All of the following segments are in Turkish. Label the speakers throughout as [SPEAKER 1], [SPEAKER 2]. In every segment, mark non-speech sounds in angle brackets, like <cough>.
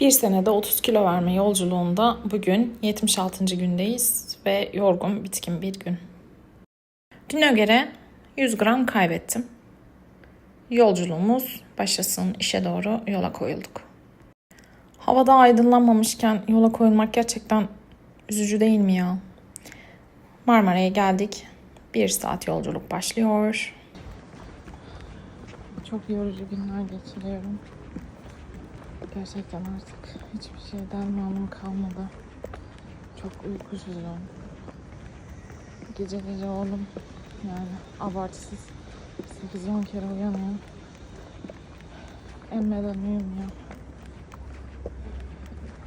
[SPEAKER 1] Bir senede 30 kilo verme yolculuğunda bugün 76. gündeyiz ve yorgun, bitkin bir gün. Düne göre 100 gram kaybettim. Yolculuğumuz başlasın işe doğru yola koyulduk. Havada aydınlanmamışken yola koyulmak gerçekten üzücü değil mi ya? Marmara'ya geldik. Bir saat yolculuk başlıyor.
[SPEAKER 2] Çok yorucu günler geçiriyorum. Gerçekten artık hiçbir şeyden memnun kalmadı. Çok uykusuzum. Gece gece oğlum yani abartısız 8-10 kere uyanıyor. Emmeden uyumuyor.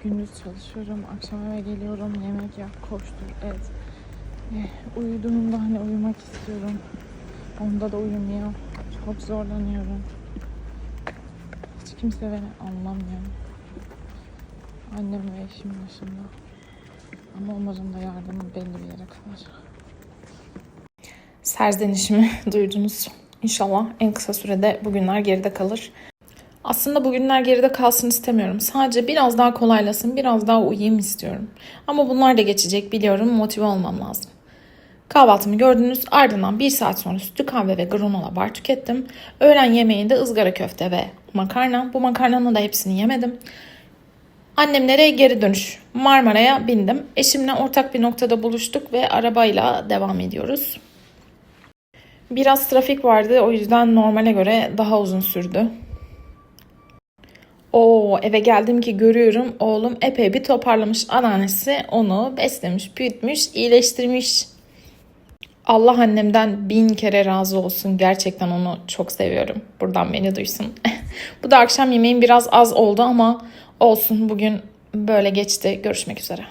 [SPEAKER 2] Gündüz çalışıyorum, akşam eve geliyorum, yemek yap, koştur, et. Eh, Uyuduğumda hani uyumak istiyorum. Onda da uyumuyor. Çok zorlanıyorum. Kimse beni anlamıyor. Annem ve eşim dışında. Ama onların da yardımı belli bir yere kadar.
[SPEAKER 1] serzenişimi <laughs> duydunuz. İnşallah en kısa sürede bugünler geride kalır. Aslında bugünler geride kalsın istemiyorum. Sadece biraz daha kolaylasın, biraz daha uyuyayım istiyorum. Ama bunlar da geçecek biliyorum. Motive olmam lazım. Kahvaltımı gördünüz. Ardından bir saat sonra sütlü kahve ve granola bar tükettim. Öğlen yemeğinde ızgara köfte ve makarna. Bu makarnanın da hepsini yemedim. Annemlere geri dönüş. Marmara'ya bindim. Eşimle ortak bir noktada buluştuk ve arabayla devam ediyoruz. Biraz trafik vardı o yüzden normale göre daha uzun sürdü. Oo eve geldim ki görüyorum oğlum epey bir toparlamış anneannesi onu beslemiş, büyütmüş, iyileştirmiş. Allah annemden bin kere razı olsun. Gerçekten onu çok seviyorum. Buradan beni duysun. <laughs> Bu da akşam yemeğim biraz az oldu ama olsun bugün böyle geçti. Görüşmek üzere.